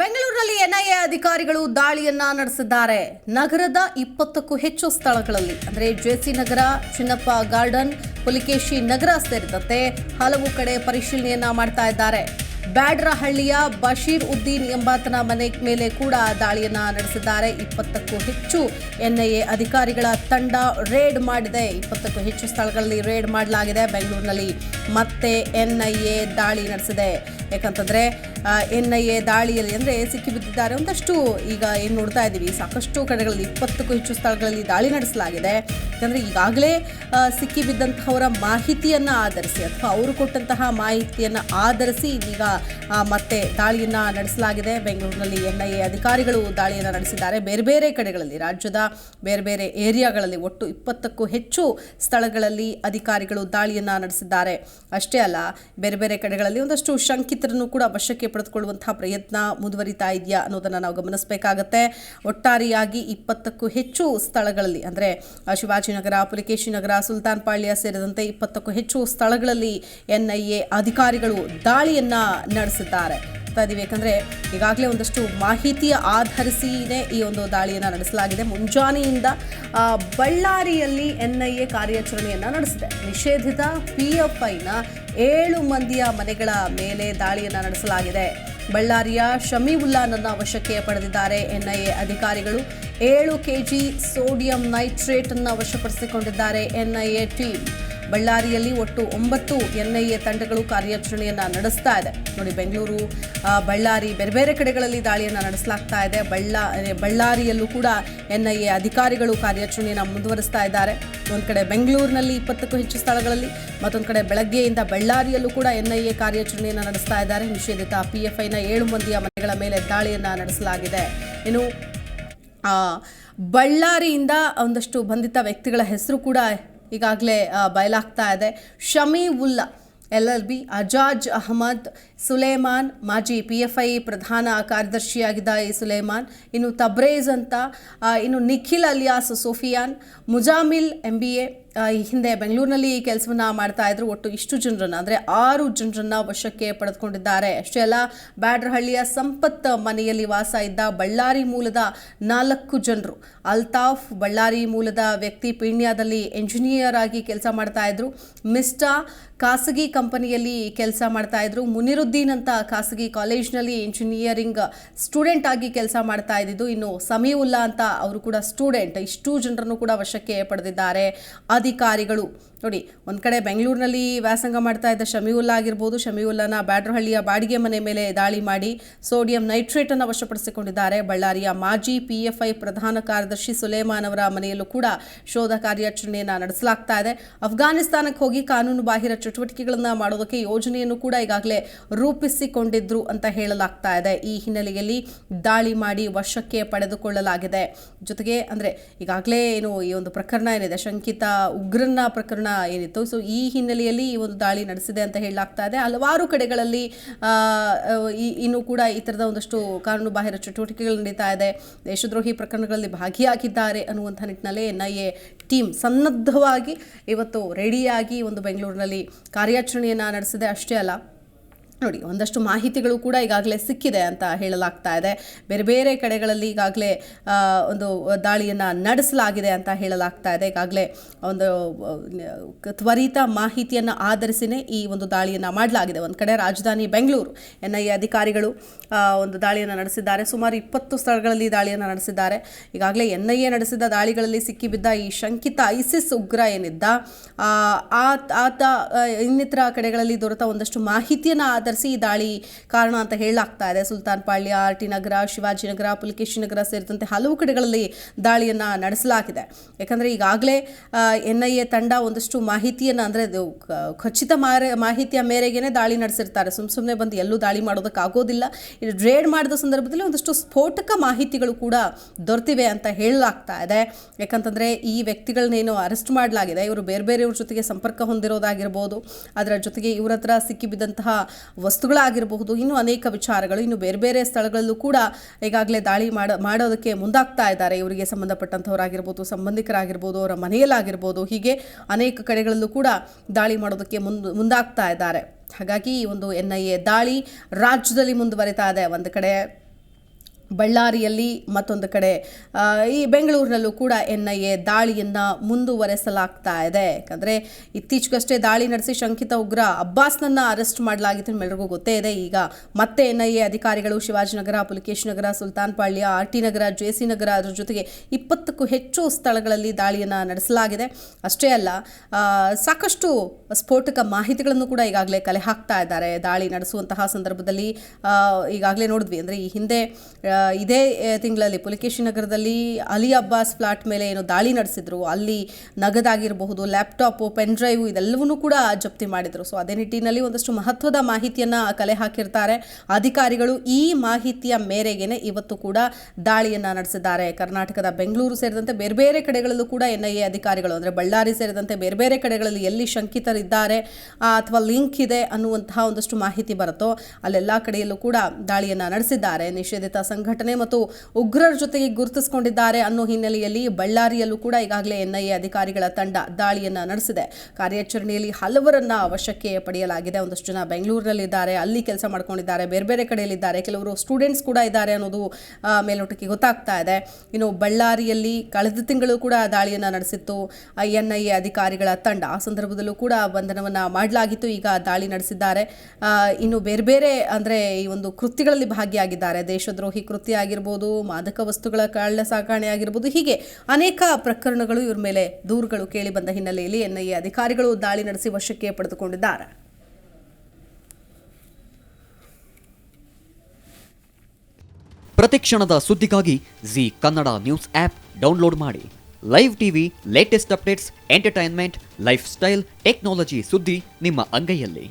ಬೆಂಗಳೂರಿನಲ್ಲಿ ಎನ್ಐಎ ಅಧಿಕಾರಿಗಳು ದಾಳಿಯನ್ನ ನಡೆಸಿದ್ದಾರೆ. ನಗರದ ಇಪ್ಪತ್ತಕ್ಕೂ ಹೆಚ್ಚು ಸ್ಥಳಗಳಲ್ಲಿ, ಅಂದರೆ ಜೆಸಿ ನಗರ, ಚಿನ್ನಪ್ಪ ಗಾರ್ಡನ್, ಪುಲಿಕೇಶಿ ನಗರ ಸೇರಿದಂತೆ ಹಲವು ಕಡೆ ಪರಿಶೀಲನೆಯನ್ನ ಮಾಡ್ತಾ ಇದ್ದಾರೆ. ಬ್ಯಾಡ್ರಹಳ್ಳಿಯ ಬಶೀರ್ ಉದ್ದೀನ್ ಎಂಬಾತನ ಮನೆ ಮೇಲೆ ಕೂಡ ದಾಳಿಯನ್ನ ನಡೆಸಿದ್ದಾರೆ. ಇಪ್ಪತ್ತಕ್ಕೂ ಹೆಚ್ಚು ಎನ್ಐಎ ಅಧಿಕಾರಿಗಳ ತಂಡ ರೇಡ್ ಮಾಡಿದೆ. ಇಪ್ಪತ್ತಕ್ಕೂ ಹೆಚ್ಚು ಸ್ಥಳಗಳಲ್ಲಿ ರೇಡ್ ಮಾಡಲಾಗಿದೆ. ಬೆಂಗಳೂರಿನಲ್ಲಿ ಮತ್ತೆ ಎನ್ಐಎ ದಾಳಿ ನಡೆಸಿದೆ. ಯಾಕಂತಂದ್ರೆ ಎನ್ ಐ ಎ ದಾಳಿಯಲ್ಲಿ ಅಂದರೆ ಸಿಕ್ಕಿಬಿದ್ದಿದ್ದಾರೆ. ಒಂದಷ್ಟು ಈಗ ಏನು ನೋಡ್ತಾ ಇದ್ದೀವಿ ಸಾಕಷ್ಟು ಕಡೆಗಳಲ್ಲಿ, ಇಪ್ಪತ್ತಕ್ಕೂ ಹೆಚ್ಚು ಸ್ಥಳಗಳಲ್ಲಿ ದಾಳಿ ನಡೆಸಲಾಗಿದೆ. ಯಾಕಂದರೆ ಈಗಾಗಲೇ ಸಿಕ್ಕಿಬಿದ್ದಂತಹವರ ಮಾಹಿತಿಯನ್ನು ಆಧರಿಸಿ ಅಥವಾ ಅವರು ಕೊಟ್ಟಂತಹ ಮಾಹಿತಿಯನ್ನು ಆಧರಿಸಿ ಈಗ ಮತ್ತೆ ದಾಳಿಯನ್ನು ನಡೆಸಲಾಗಿದೆ. ಬೆಂಗಳೂರಿನಲ್ಲಿ ಎನ್ ಐ ಎ ಅಧಿಕಾರಿಗಳು ದಾಳಿಯನ್ನು ನಡೆಸಿದ್ದಾರೆ. ಬೇರೆ ಬೇರೆ ಕಡೆಗಳಲ್ಲಿ, ರಾಜ್ಯದ ಬೇರೆ ಬೇರೆ ಏರಿಯಾಗಳಲ್ಲಿ ಒಟ್ಟು ಇಪ್ಪತ್ತಕ್ಕೂ ಹೆಚ್ಚು ಸ್ಥಳಗಳಲ್ಲಿ ಅಧಿಕಾರಿಗಳು ದಾಳಿಯನ್ನು ನಡೆಸಿದ್ದಾರೆ. ಅಷ್ಟೇ ಅಲ್ಲ, ಬೇರೆ ಬೇರೆ ಕಡೆಗಳಲ್ಲಿ ಒಂದಷ್ಟು ಶಂಕಿತರನ್ನು ಕೂಡ ವಶಕ್ಕೆ ಪಡೆದುಕೊಳ್ಳುವಂತಹ ಪ್ರಯತ್ನ ಮುಂದುವರಿತಾ ಇದೆಯಾ ಅನ್ನೋದನ್ನು ನಾವು ಗಮನಿಸಬೇಕಾಗತ್ತೆ. ಒಟ್ಟಾರೆಯಾಗಿ ಇಪ್ಪತ್ತಕ್ಕೂ ಹೆಚ್ಚು ಸ್ಥಳಗಳಲ್ಲಿ, ಅಂದರೆ ಶಿವಾಜಿನಗರ ಪುಲಿಕೇಶಿ ನಗರ ಸುಲ್ತಾನ್ ಪಾಳ್ಯ ಸೇರಿದಂತೆ ಇಪ್ಪತ್ತಕ್ಕೂ ಹೆಚ್ಚು ಸ್ಥಳಗಳಲ್ಲಿ ಎನ್ಐಎ ಅಧಿಕಾರಿಗಳು ದಾಳಿಯನ್ನು ನಡೆಸಿದ್ದಾರೆ. ಆಗ್ತಾ ಇದೀವಿ. ಯಾಕಂದ್ರೆ ಈಗಾಗಲೇ ಒಂದಷ್ಟು ಮಾಹಿತಿ ಆಧರಿಸಿನೇ ಈ ಒಂದು ದಾಳಿಯನ್ನು ನಡೆಸಲಾಗಿದೆ. ಮುಂಜಾನೆಯಿಂದ ಬಳ್ಳಾರಿಯಲ್ಲಿ ಎ ಕಾರ್ಯಾಚರಣೆಯನ್ನು ನಡೆಸಿದೆ. ನಿಷೇಧಿತ ಪಿ ಎಫ್ ಐನ ಏಳು ಮಂದಿಯ ಮನೆಗಳ ಮೇಲೆ ದಾಳಿಯನ್ನು ನಡೆಸಲಾಗಿದೆ. ಬಳ್ಳಾರಿಯ ಶಮೀವುಲ್ಲಾನನ್ನ ವಶಕ್ಕೆ ಪಡೆದಿದ್ದಾರೆ. ಎನ್ಐಎ ಅಧಿಕಾರಿಗಳು ಏಳು ಕೆಜಿ ಸೋಡಿಯಂ ನೈಟ್ರೇಟ್ ಅನ್ನು ವಶಪಡಿಸಿಕೊಂಡಿದ್ದಾರೆ. ಎನ್ಐಎ ಟೀಮ್ ಬಳ್ಳಾರಿಯಲ್ಲಿ ಒಟ್ಟು ಒಂಬತ್ತು ಎನ್ಐಎ ತಂಡಗಳು ಕಾರ್ಯಾಚರಣೆಯನ್ನ ನಡೆಸ್ತಾ ಇದೆ. ನೋಡಿ, ಬೆಂಗಳೂರು ಬಳ್ಳಾರಿ, ಬೇರೆ ಬೇರೆ ಕಡೆಗಳಲ್ಲಿ ದಾಳಿಯನ್ನು ನಡೆಸಲಾಗ್ತಾ ಇದೆ. ಬಳ್ಳಾ ಬಳ್ಳಾರಿಯಲ್ಲೂ ಕೂಡ ಎನ್ಐಎ ಅಧಿಕಾರಿಗಳು ಕಾರ್ಯಾಚರಣೆಯನ್ನು ಮುಂದುವರಿಸ್ತಾ ಇದ್ದಾರೆ. ಒಂದು ಕಡೆ ಬೆಂಗಳೂರಿನಲ್ಲಿ ಇಪ್ಪತ್ತಕ್ಕೂ ಹೆಚ್ಚು ಸ್ಥಳಗಳಲ್ಲಿ, ಮತ್ತೊಂದು ಕಡೆ ಬೆಳಗ್ಗೆಯಿಂದ ಬಳ್ಳಾರಿಯಲ್ಲೂ ಕೂಡ ಎನ್ಐಎ ಕಾರ್ಯಾಚರಣೆಯನ್ನು ನಡೆಸ್ತಾ ಇದ್ದಾರೆ. ನಿಷೇಧಿತ ಪಿಎಫ್ಐನ ಏಳು ಮಂದಿಯ ಮನೆಗಳ ಮೇಲೆ ದಾಳಿಯನ್ನು ನಡೆಸಲಾಗಿದೆ. ಇನ್ನು ಬಳ್ಳಾರಿಯಿಂದ ಒಂದಷ್ಟು ಬಂಧಿತ ವ್ಯಕ್ತಿಗಳ ಹೆಸರು ಕೂಡ ಈಗಾಗಲೇ ಬಯಲಾಗ್ತಾ ಇದೆ. Shami Ulla, L L B, Ajaz Ahmad, Suleman, ಮಾಜಿ ಪಿ ಎಫ್ ಐ ಪ್ರಧಾನ ಕಾರ್ಯದರ್ಶಿಯಾಗಿದ್ದ ಈ ಸುಲೇಮಾನ್, ಇನ್ನು ತಬ್ರೇಜ್ ಅಂತ ಇನ್ನು Nikhil alias Sufiyan, Muzammil M B A ಹಿಂದೆ ಬೆಂಗಳೂರಿನಲ್ಲಿ ಈ ಕೆಲಸವನ್ನ ಮಾಡ್ತಾ ಇದ್ರು ಒಟ್ಟು ಇಷ್ಟು ಜನರನ್ನ. ಅಂದ್ರೆ ಆರು ಜನರನ್ನ ವಶಕ್ಕೆ ಪಡೆದುಕೊಂಡಿದ್ದಾರೆ. ಅಷ್ಟೇ ಅಲ್ಲ, ಬ್ಯಾಡ್ರಹಳ್ಳಿಯ ಸಂಪತ್ ಮನೆಯಲ್ಲಿ ವಾಸ ಇದ್ದ ಬಳ್ಳಾರಿ ಮೂಲದ ನಾಲ್ಕು ಜನರು. ಅಲ್ತಾಫ್ ಬಳ್ಳಾರಿ ಮೂಲದ ವ್ಯಕ್ತಿ ಪೀಣ್ಯದಲ್ಲಿ ಎಂಜಿನಿಯರ್ ಆಗಿ ಕೆಲಸ ಮಾಡ್ತಾ ಇದ್ರು. ಮಿಸ್ಟಾ ಖಾಸಗಿ ಕಂಪನಿಯಲ್ಲಿ ಕೆಲಸ ಮಾಡ್ತಾ ಇದ್ರು. ಮುನಿರುದ್ದೀನ್ ಅಂತ ಖಾಸಗಿ ಕಾಲೇಜ್ನಲ್ಲಿ ಇಂಜಿನಿಯರಿಂಗ್ ಸ್ಟೂಡೆಂಟ್ ಆಗಿ ಕೆಲಸ ಮಾಡ್ತಾ ಇದ್ದಿದ್ದು. ಇನ್ನು ಸಮೀವುಲ್ಲಾ ಅಂತ ಅವರು ಕೂಡ ಸ್ಟೂಡೆಂಟ್ ಇಷ್ಟು ಜನರನ್ನು ಕೂಡ ವಶಕ್ಕೆ ಪಡೆದಿದ್ದಾರೆ. ಅಧಿಕಾರಿಗಳು. ನೋಡಿ, ಒಂದು ಕಡೆ ಬೆಂಗಳೂರಿನಲ್ಲಿ ವ್ಯಾಸಂಗ ಮಾಡ್ತಾ ಇದ್ದ ಶಮಿವುಲ್ಲಾ ಆಗಿರ್ಬೋದು, ಶಮಿವುಲ್ಲನ ಬ್ಯಾಡ್ರಹಳ್ಳಿಯ ಬಾಡಿಗೆ ಮನೆ ಮೇಲೆ ದಾಳಿ ಮಾಡಿ ಸೋಡಿಯಂ ನೈಟ್ರೇಟನ್ನು ವಶಪಡಿಸಿಕೊಂಡಿದ್ದಾರೆ. ಬಳ್ಳಾರಿಯ ಮಾಜಿ ಪಿಎಫ್ಐ ಪ್ರಧಾನ ಕಾರ್ಯದರ್ಶಿ ಸುಲೇಮಾನ್ ಅವರ ಮನೆಯಲ್ಲೂ ಕೂಡ ಶೋಧ ಕಾರ್ಯಾಚರಣೆಯನ್ನು ನಡೆಸಲಾಗ್ತಾ ಇದೆ. ಅಫ್ಘಾನಿಸ್ತಾನಕ್ಕೆ ಹೋಗಿ ಕಾನೂನು ಬಾಹಿರ ಚಟುವಟಿಕೆಗಳನ್ನು ಮಾಡೋದಕ್ಕೆ ಯೋಜನೆಯನ್ನು ಕೂಡ ಈಗಾಗಲೇ ರೂಪಿಸಿಕೊಂಡಿದ್ರು ಅಂತ ಹೇಳಲಾಗ್ತಾ ಇದೆ. ಈ ಹಿನ್ನೆಲೆಯಲ್ಲಿ ದಾಳಿ ಮಾಡಿ ವಶಕ್ಕೆ ಪಡೆದುಕೊಳ್ಳಲಾಗಿದೆ. ಜೊತೆಗೆ ಅಂದರೆ ಈಗಾಗಲೇ ಏನು ಈ ಒಂದು ಪ್ರಕರಣ ಏನಿದೆ, ಶಂಕಿತ ಉಗ್ರನ ಪ್ರಕರಣ ಏನಿತ್ತು? ಸೊ ಈ ಹಿನ್ನೆಲೆಯಲ್ಲಿ ಈ ಒಂದು ದಾಳಿ ನಡೆಸಿದೆ ಅಂತ ಹೇಳಲಾಗ್ತಾ ಇದೆ. ಹಲವಾರು ಕಡೆಗಳಲ್ಲಿ ಇನ್ನೂ ಕೂಡ ಈ ಥರದ ಒಂದಷ್ಟು ಕಾನೂನುಬಾಹಿರ ಚಟುವಟಿಕೆಗಳು ನಡೀತಾ ಇದೆ. ದೇಶದ್ರೋಹಿ ಪ್ರಕರಣಗಳಲ್ಲಿ ಭಾಗಿಯಾಗಿದ್ದಾರೆ ಅನ್ನುವಂಥ ನಿಟ್ಟಿನಲ್ಲಿ ಎನ್ ಐ ಎ ಟೀಮ್ ಸನ್ನದ್ಧವಾಗಿ ಇವತ್ತು ರೆಡಿಯಾಗಿ ಒಂದು ಬೆಂಗಳೂರಿನಲ್ಲಿ ಕಾರ್ಯಾಚರಣೆಯನ್ನು ನಡೆಸಿದೆ. ಅಷ್ಟೇ ಅಲ್ಲ ನೋಡಿ, ಒಂದಷ್ಟು ಮಾಹಿತಿಗಳು ಕೂಡ ಈಗಾಗಲೇ ಸಿಕ್ಕಿದೆ ಅಂತ ಹೇಳಲಾಗ್ತಾ ಇದೆ. ಬೇರೆ ಬೇರೆ ಕಡೆಗಳಲ್ಲಿ ಈಗಾಗಲೇ ಒಂದು ದಾಳಿಯನ್ನು ನಡೆಸಲಾಗಿದೆ ಅಂತ ಹೇಳಲಾಗ್ತಾ ಇದೆ. ಈಗಾಗಲೇ ಒಂದು ತ್ವರಿತ ಮಾಹಿತಿಯನ್ನು ಆಧರಿಸಿನೇ ಈ ಒಂದು ದಾಳಿಯನ್ನು ಮಾಡಲಾಗಿದೆ. ಒಂದು ಕಡೆ ರಾಜಧಾನಿ ಬೆಂಗಳೂರು, ಎನ್ ಐ ಅಧಿಕಾರಿಗಳು ಒಂದು ದಾಳಿಯನ್ನು ನಡೆಸಿದ್ದಾರೆ. ಸುಮಾರು ಇಪ್ಪತ್ತು ಸ್ಥಳಗಳಲ್ಲಿ ದಾಳಿಯನ್ನು ನಡೆಸಿದ್ದಾರೆ. ಈಗಾಗಲೇ ಎನ್ ಐ ಎ ನಡೆಸಿದ ದಾಳಿಗಳಲ್ಲಿ ಸಿಕ್ಕಿಬಿದ್ದ ಈ ಶಂಕಿತ ಐಸಿಸ್ ಉಗ್ರ ಏನಿದ್ದ ಆತ ಇನ್ನಿತರ ಕಡೆಗಳಲ್ಲಿ ದೊರೆತ ಒಂದಷ್ಟು ಮಾಹಿತಿಯನ್ನು ಆಧರಿಸಿ ಈ ದಾಳಿ ಕಾರಣ ಅಂತ ಹೇಳಲಾಗ್ತಾ ಇದೆ. ಸುಲ್ತಾನ್ ಪಾಳ್ಯ ಆರ್ ಟಿ ನಗರ ಶಿವಾಜಿನಗರ ಪುಲಕೇಶಿ ನಗರ ಸೇರಿದಂತೆ ಹಲವು ಕಡೆಗಳಲ್ಲಿ ದಾಳಿಯನ್ನು ನಡೆಸಲಾಗಿದೆ. ಯಾಕಂದರೆ ಈಗಾಗಲೇ ಎನ್ ಐ ಎ ತಂಡ ಒಂದಷ್ಟು ಮಾಹಿತಿಯನ್ನು ಅಂದರೆ ಅದು ಖಚಿತ ಮಾಹಿತಿಯ ಮೇರೆಗೆ ದಾಳಿ ನಡೆಸಿರ್ತಾರೆ. ಸುಮ್ಮ ಸುಮ್ಮನೆ ಬಂದು ಎಲ್ಲೂ ದಾಳಿ ಮಾಡೋದಕ್ಕಾಗೋದಿಲ್ಲ. ರೇಡ್ ಮಾಡಿದ ಸಂದರ್ಭದಲ್ಲಿ ಒಂದಷ್ಟು ಸ್ಫೋಟಕ ಮಾಹಿತಿಗಳು ಕೂಡ ದೊರೆತಿವೆ ಅಂತ ಹೇಳಲಾಗ್ತಾ ಇದೆ. ಯಾಕಂತಂದರೆ ಈ ವ್ಯಕ್ತಿಗಳನ್ನೇನು ಅರೆಸ್ಟ್ ಮಾಡಲಾಗಿದೆ. ಇವರು ಬೇರೆ ಬೇರೆಯವ್ರ ಜೊತೆಗೆ ಸಂಪರ್ಕ ಹೊಂದಿರೋದಾಗಿರ್ಬೋದು. ಅದರ ಜೊತೆಗೆ ಇವರ ಹತ್ರ ಸಿಕ್ಕಿಬಿದ್ದಂತಹ ವಸ್ತುಗಳಾಗಿರಬಹುದು, ಇನ್ನೂ ಅನೇಕ ವಿಚಾರಗಳು, ಇನ್ನು ಬೇರೆ ಬೇರೆ ಸ್ಥಳಗಳಲ್ಲೂ ಕೂಡ ಈಗಾಗಲೇ ದಾಳಿ ಮಾಡೋ, ಮಾಡೋದಕ್ಕೆ ಮುಂದಾಗ್ತಾ ಇದ್ದಾರೆ. ಇವರಿಗೆ ಸಂಬಂಧಪಟ್ಟಂಥವರಾಗಿರ್ಬೋದು, ಸಂಬಂಧಿಕರಾಗಿರ್ಬೋದು, ಅವರ ಮನೆಯಲ್ಲಾಗಿರ್ಬೋದು, ಹೀಗೆ ಅನೇಕ ಕಡೆಗಳಲ್ಲೂ ಕೂಡ ದಾಳಿ ಮಾಡೋದಕ್ಕೆ ಮುಂದ್ ಮುಂದಾಗ್ತಾ ಇದ್ದಾರೆ. ಹಾಗಾಗಿ ಈ ಒಂದು ಎನ್ ಐ ಎ ದಾಳಿ ರಾಜ್ಯದಲ್ಲಿ ಮುಂದುವರಿತಾ ಇದೆ. ಒಂದು ಕಡೆ ಬಳ್ಳಾರಿಯಲ್ಲಿ ಮತ್ತೊಂದು ಕಡೆ ಈ ಬೆಂಗಳೂರಿನಲ್ಲೂ ಕೂಡ ಎನ್ ಐ ಎ ದಾಳಿಯನ್ನು ಮುಂದುವರೆಸಲಾಗ್ತಾ ಇದೆ. ಯಾಕಂದರೆ ಇತ್ತೀಚೆಗಷ್ಟೇ ದಾಳಿ ನಡೆಸಿ ಶಂಕಿತ ಉಗ್ರ ಅಬ್ಬಾಸ್ನನ್ನು ಅರೆಸ್ಟ್ ಮಾಡಲಾಗಿತ್ತು ಎಲ್ಲರಿಗೂ ಗೊತ್ತೇ ಇದೆ. ಈಗ ಮತ್ತೆ ಎನ್ ಐ ಎ ಅಧಿಕಾರಿಗಳು Shivajinagar Pulikesh Nagar Sultan Palya R T Nagar, J C Nagar ಅದರ ಜೊತೆಗೆ ಇಪ್ಪತ್ತಕ್ಕೂ ಹೆಚ್ಚು ಸ್ಥಳಗಳಲ್ಲಿ ದಾಳಿಯನ್ನು ನಡೆಸಲಾಗಿದೆ. ಅಷ್ಟೇ ಅಲ್ಲ ಸಾಕಷ್ಟು ಸ್ಫೋಟಕ ಮಾಹಿತಿಗಳನ್ನು ಕೂಡ ಈಗಾಗಲೇ ಕಲೆ ಹಾಕ್ತಾ ಇದ್ದಾರೆ. ದಾಳಿ ನಡೆಸುವಂತಹ ಸಂದರ್ಭದಲ್ಲಿ ಈಗಾಗಲೇ ನೋಡಿದ್ವಿ. ಅಂದರೆ ಈ ಹಿಂದೆ ಇದೇ ತಿಂಗಳಲ್ಲಿ ಪುಲಿಕೇಶಿ ನಗರದಲ್ಲಿ ಅಲಿ ಅಬ್ಬಾಸ್ ಫ್ಲಾಟ್ ಮೇಲೆ ಏನು ದಾಳಿ ನಡೆಸಿದ್ರು. ಅಲ್ಲಿ ನಗದಾಗಿರಬಹುದು, ಲ್ಯಾಪ್ಟಾಪು, ಪೆನ್ ಡ್ರೈವ್ ಇದೆಲ್ಲವನ್ನೂ ಕೂಡ ಜಪ್ತಿ ಮಾಡಿದರು. ಸೊ ಅದೇ ನಿಟ್ಟಿನಲ್ಲಿ ಒಂದಷ್ಟು ಮಹತ್ವದ ಮಾಹಿತಿಯನ್ನು ಕಲೆ ಹಾಕಿರ್ತಾರೆ. ಅಧಿಕಾರಿಗಳು ಈ ಮಾಹಿತಿಯ ಮೇರೆಗೇನೆ ಇವತ್ತು ಕೂಡ ದಾಳಿಯನ್ನು ನಡೆಸಿದ್ದಾರೆ. ಕರ್ನಾಟಕದ ಬೆಂಗಳೂರು ಸೇರಿದಂತೆ ಬೇರೆ ಬೇರೆ ಕಡೆಗಳಲ್ಲೂ ಕೂಡ ಎನ್ ಐ ಎ ಅಧಿಕಾರಿಗಳು, ಅಂದರೆ ಬಳ್ಳಾರಿ ಸೇರಿದಂತೆ ಬೇರೆ ಬೇರೆ ಕಡೆಗಳಲ್ಲಿ ಎಲ್ಲಿ ಶಂಕಿತರಿದ್ದಾರೆ ಅಥವಾ ಲಿಂಕ್ ಇದೆ ಅನ್ನುವಂತಹ ಒಂದಷ್ಟು ಮಾಹಿತಿ ಬರುತ್ತೋ, ಅಲ್ಲೆಲ್ಲ ಕಡೆಯಲ್ಲೂ ಕೂಡ ದಾಳಿಯನ್ನು ನಡೆಸಿದ್ದಾರೆ. ನಿಷೇಧಿತ ಸಂಘಟನೆ ಮತ್ತು ಉಗ್ರರ ಜೊತೆಗೆ ಗುರುತಿಸಿಕೊಂಡಿದ್ದಾರೆ ಅನ್ನೋ ಹಿನ್ನೆಲೆಯಲ್ಲಿ ಬಳ್ಳಾರಿಯಲ್ಲೂ ಕೂಡ ಈಗಾಗಲೇ ಎನ್ಐಎ ಅಧಿಕಾರಿಗಳ ತಂಡ ದಾಳಿಯನ್ನು ನಡೆಸಿದೆ. ಕಾರ್ಯಾಚರಣೆಯಲ್ಲಿ ಹಲವರನ್ನ ವಶಕ್ಕೆ ಪಡೆಯಲಾಗಿದೆ. ಒಂದಷ್ಟು ಜನ ಬೆಂಗಳೂರಿನಲ್ಲಿದ್ದಾರೆ. ಅಲ್ಲಿ ಕೆಲಸ ಮಾಡ್ಕೊಂಡಿದ್ದಾರೆ. ಬೇರೆ ಬೇರೆ ಕಡೆಯಲ್ಲಿದ್ದಾರೆ. ಕೆಲವರು ಸ್ಟೂಡೆಂಟ್ಸ್ ಕೂಡ ಇದ್ದಾರೆ ಅನ್ನೋದು ಮೇಲೋಟಕ್ಕೆ ಗೊತ್ತಾಗ್ತಾ ಇದೆ. ಇನ್ನು ಬಳ್ಳಾರಿಯಲ್ಲಿ ಕಳೆದ ತಿಂಗಳು ಕೂಡ ದಾಳಿಯನ್ನು ನಡೆಸಿತ್ತು ಎನ್ಐಎ ಅಧಿಕಾರಿಗಳ ತಂಡ. ಆ ಸಂದರ್ಭದಲ್ಲೂ ಕೂಡ ಬಂಧನವನ್ನು ಮಾಡಲಾಗಿತ್ತು. ಈಗ ದಾಳಿ ನಡೆಸಿದ್ದಾರೆ. ಇನ್ನು ಬೇರೆ ಬೇರೆ, ಅಂದರೆ ಈ ಒಂದು ಕೃತ್ಯಗಳಲ್ಲಿ ಭಾಗಿಯಾಗಿದ್ದಾರೆ. ದೇಶದ್ರೋಹಿ ಕೃತ್ಯ ಆಗಿರ್ಬೋದು, ಮಾದಕ ವಸ್ತುಗಳ ಕಳ್ಳ ಸಾಗಣೆ ಆಗಿರ್ಬೋದು, ಹೀಗೆ ಅನೇಕ ಪ್ರಕರಣಗಳು ಇವ್ರ ಮೇಲೆ ದೂರುಗಳು ಕೇಳಿ ಬಂದ ಹಿನ್ನೆಲೆಯಲ್ಲಿ ಎನ್ಐಎ ಅಧಿಕಾರಿಗಳು ದಾಳಿ ನಡೆಸಿ ವಶಕ್ಕೆ ಪಡೆದುಕೊಂಡಿದ್ದಾರೆ. ಪ್ರತಿಕ್ಷಣದ ಸುದ್ದಿಗಾಗಿ Zee Kannada news app download ಮಾಡಿ. Live TV, latest updates, entertainment, lifestyle, technology ಸುದ್ದಿ ನಿಮ್ಮ ಅಂಗೈಯಲ್ಲಿ.